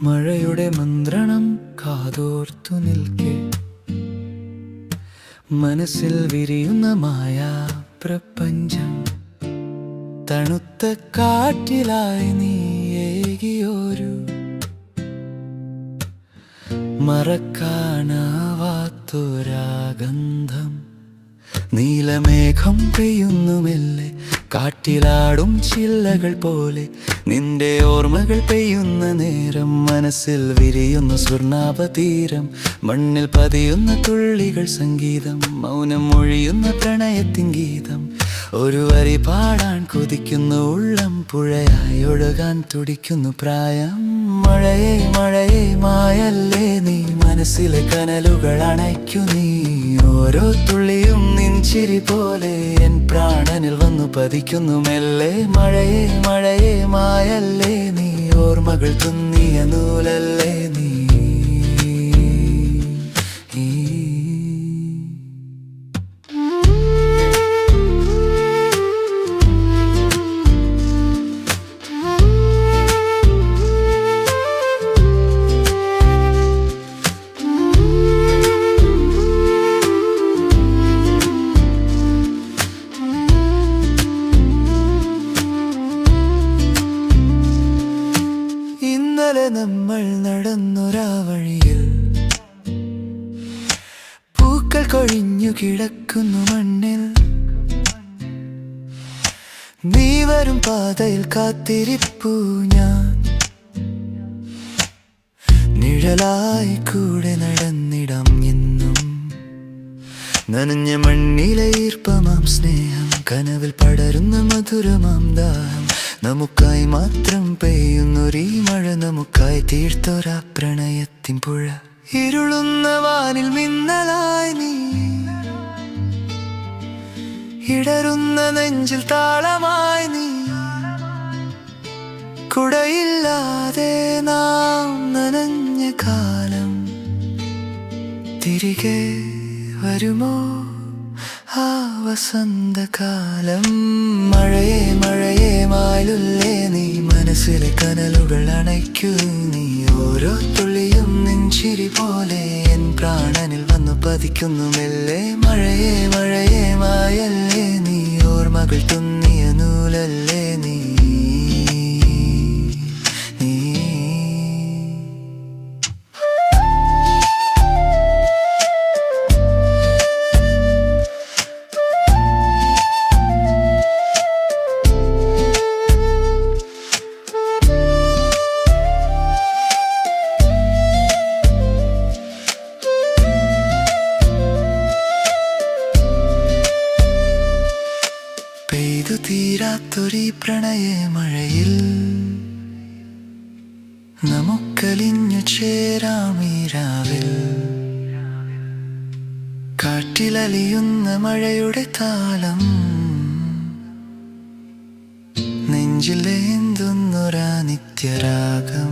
മഴയുടെ മന്ത്രണം കാതോർത്തു നിൽക്കെ. മനസ്സിൽ വിരിയുന്ന മായാ പ്രപഞ്ചം തണുത്ത കാറ്റിലായി നീ ഏകിയോരു. മറക്കാനാവാത്തൊരാഗന്ധം. നീലമേഘം പെയ്യുന്നുമെല്ലെ. കാറ്റിലാടും ചില്ലകൾ പോലെ നിന്റെ ഓർമ്മകൾ പെയ്യുന്ന നേരം മനസ്സിൽ വിരിയുന്ന സ്വർണാപതീരം. മണ്ണിൽ പതിയുന്ന തുള്ളികൾ സംഗീതം മൗനം ഒഴിയുന്ന പ്രണയത്തിൻ ഗീതം. ഒരു വരി പാടാൻ കൊതിക്കുന്നു ഉള്ളം പുഴയായി ഒഴുകാൻ തുടിക്കുന്നു പ്രായം. മഴയെ മഴയെ മായല്ലേ നീ? മനസ്സിലെ കനലുകൾ അണയ്ക്കു നീ. ഓരോ തുള്ളിയും നിൻചിരി പോലെ എൻ പ്രാണനിൽ വന്നു പതിക്കുന്നു. മെല്ലെ മഴയെ മഴയെ മായല്ലേ നീ. ഓർമ്മകൾ തുന്നിയ നൂലല്ലേ നീ. നമ്മൾ നടന്നൊരാ വഴിയിൽ പൂക്കൾ കൊഴിഞ്ഞു കിടക്കുന്നു മണ്ണിൽ. നീ വരും പാതയിൽ കാത്തിരിപ്പൂ ഞാൻ. നിഴലായി കൂടെ നടന്നിടാം എന്നും. നനഞ്ഞ മണ്ണിലെ ഈർപ്പമാം സ്നേഹം. കനവിൽ പടരുന്ന മധുരമാം ദാഹം. നമുക്കായി മാത്രം പെയ്യുന്നൊരീ മഴ നമുക്കായി തീർത്തൊരാ പ്രണയത്തിൻ പുഴ. ഇരുളുന്ന വാനിൽ മിന്നലായി നീ. ഇടറുന്ന നെഞ്ചിൽ താളമായി നീ. കുടയില്ലാതെ നാം നനഞ്ഞ കാലം തിരികെ വരുമോ? ആ വസന്തകാലം. മഴയെ മഴയെ മാലുല്ലേ നീ. മനസ്സിലെ കനലുകൾ അണയ്ക്കൂ നീ. ഓരോ തുള്ളിയും നെഞ്ചിരി പോലെ എൻ പ്രാണനിൽ വന്നു പതിക്കുന്നു മെല്ലെ. മഴയെ മഴയെ മായല്ലേ നീ. ഓർമ്മകൾ തുന്നിയ നൂലല്ലേ പെയ്തു തീരാത്തൊരു പ്രണയ മഴയിൽ നമുക്കലിഞ്ഞു ചേരാമീരാവിൽ. കാട്ടിലലിയുന്ന മഴയുടെ താളം നെഞ്ചിലേന്തുന്നൊരാ നിത്യരാഗം.